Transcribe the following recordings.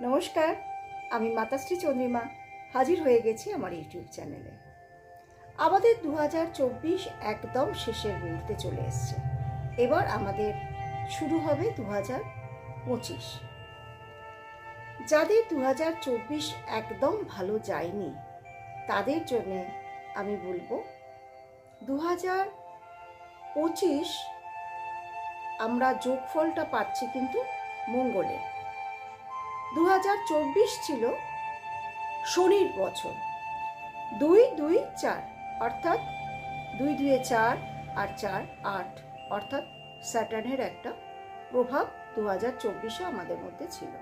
নমস্কার, আমি মাতাশ্রী চন্দ্রিমা, হাজির হয়ে গেছি আমার ইউটিউব চ্যানেলে। আমাদের দু হাজার চব্বিশ একদম শেষের মুহূর্তে চলে এসছে। এবার আমাদের শুরু হবে দু হাজার পঁচিশ। যাদের দু হাজার চব্বিশ একদম ভালো যায়নি, তাদের জন্যে আমি বলব দু হাজার পঁচিশ আমরা যোগফলটা পাচ্ছি কিন্তু মঙ্গলের। দু হাজার চব্বিশ ছিল শনির বছর। দুই দুই চার, অর্থাৎ দুই দুয়ে চার আর চার আট, অর্থাৎ স্যাটার্নের একটা প্রভাব দু হাজার চব্বিশে আমাদের মধ্যে ছিল।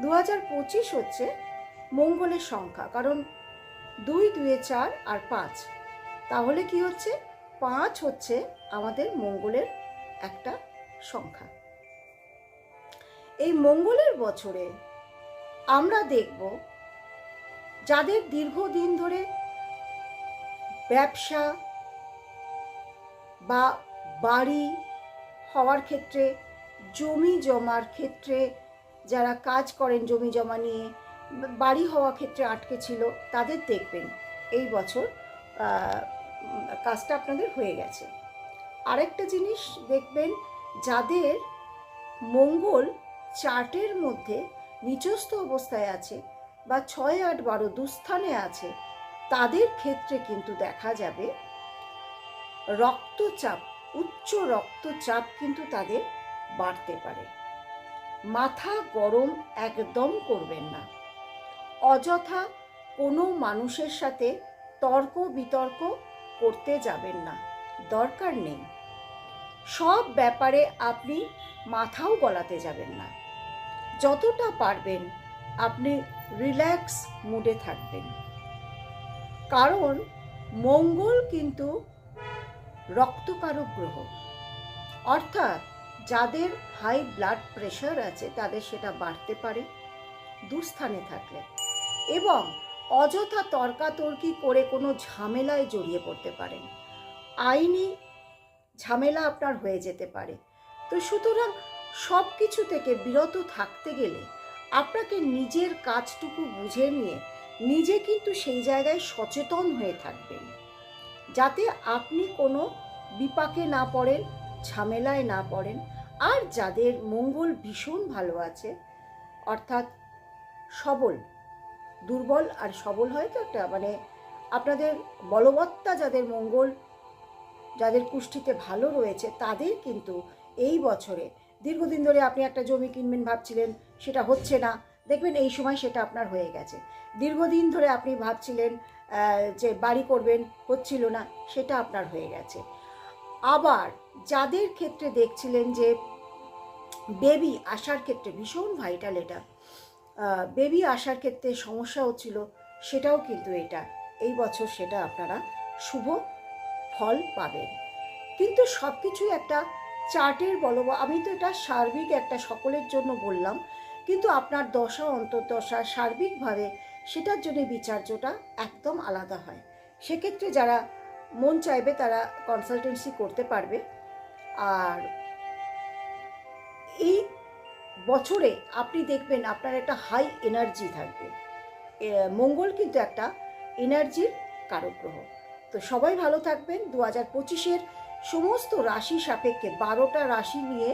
দু হাজার পঁচিশ হচ্ছে মঙ্গলের সংখ্যা, কারণ দুই দুয়ে চার আর পাঁচ। তাহলে কি হচ্ছে? পাঁচ হচ্ছে আমাদের মঙ্গলের একটা সংখ্যা। এই মঙ্গলের বছরে আমরা দেখব যাদের দীর্ঘদিন ধরে ব্যবসা বা বাড়ি হওয়ার ক্ষেত্রে, জমি জমার ক্ষেত্রে, যারা কাজ করেন জমি জমা নিয়ে, বাড়ি হওয়া ক্ষেত্রে আটকে ছিল, তাদের দেখবেন এই বছর কাজটা আপনাদের হয়ে গেছে। আরেকটা জিনিস দেখবেন, যাদের মঙ্গল চার্টের মধ্যে নিচস্থ অবস্থায় আছে বা ছয় আট বারো দুস্থানে আছে, তাদের ক্ষেত্রে কিন্তু দেখা যাবে রক্তচাপ, উচ্চ রক্তচাপ কিন্তু তাদের বাড়তে পারে। মাথা গরম একদম করবেন না। অযথা কোনো মানুষের সাথে তর্ক বিতর্ক করতে যাবেন না, দরকার নেই। সব ব্যাপারে আপনি মাথাও গলাতে যাবেন না। যতটা পারবেন আপনি রিল্যাক্স মুডে থাকবেন। কারণ মঙ্গল কিন্তু রক্তকারক গ্রহ। অর্থাৎ যাদের হাই ব্লাড প্রেশার আছে, তাদের সেটা বাড়তে পারে, দুস্থানে থাকলে। এবং অযথা তর্কাতর্কি করে কোনো ঝামেলায় জড়িয়ে পড়তে পারেন। আইনি ঝামেলা আপনার হয়ে যেতে পারে। তো সুতরাং সব কিছু থেকে বিরত থাকতে গেলে আপনাকে নিজের কাজটুকু বুঝে নিয়ে নিজে কিন্তু সেই জায়গায় সচেতন হয়ে থাকবেন। যাতে আপনি কোনো বিপাকে না পড়েন, ঝামেলায় না পড়েন, আর যাদের মঙ্গল ভীষণ ভালো আছে, অর্থাৎ সবল, দুর্বল আর সবল হয় তো একটা মানে আপনাদের বলবত্তা যাদের মঙ্গল, যাদের কুষ্ঠিতে ভালো রয়েছে, তাদের কিন্তু এই বছরে দীর্ঘদিন ধরে আপনি একটা জমি কিনবেন ভাবছিলেন, সেটা হচ্ছে না। দেখবেন এই সময় সেটা আপনার হয়ে গেছে। দীর্ঘদিন ধরে আপনি ভাবছিলেন যে বাড়ি করবেন, হচ্ছিল না, সেটা আপনার হয়ে গেছে। আবার যাদের ক্ষেত্রে দেখছিলেন যে বেবি আসার ক্ষেত্রে, ভীষণ ভাইটাল এটা বেবি আসার ক্ষেত্রে সমস্যা হচ্ছিল, সেটাও কিন্তু এটা। এই বছর সেটা আপনারা শুভ ফল পাবেন। কিন্তু সব কিছুই একটা চার্টের বলো আমি তো এটা সার্বিক একটা সকলের জন্য বললাম, কিন্তু আপনার দশা, অন্তর্দশা সার্বিকভাবে সেটার জন্য বিচার্যটা একদম আলাদা হয়। সেক্ষেত্রে যারা মন চাইবে তারা কনসালটেন্সি করতে পারবে। আর এই বছরে আপনি দেখবেন আপনার একটা হাই এনার্জি থাকবে। মঙ্গল কিন্তু একটা এনার্জির কারক গ্রহ তো সবাই ভালো থাকবেন। দু হাজার পঁচিশের সমস্ত রাশি সাপেক্ষে বারোটা রাশি নিয়ে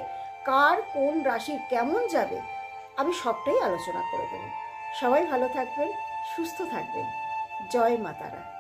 কার কোন রাশির কেমন যাবে, আমি সবটাই আলোচনা করে দেব। সবাই ভালো থাকবেন, সুস্থ থাকবেন। জয় মাতারা।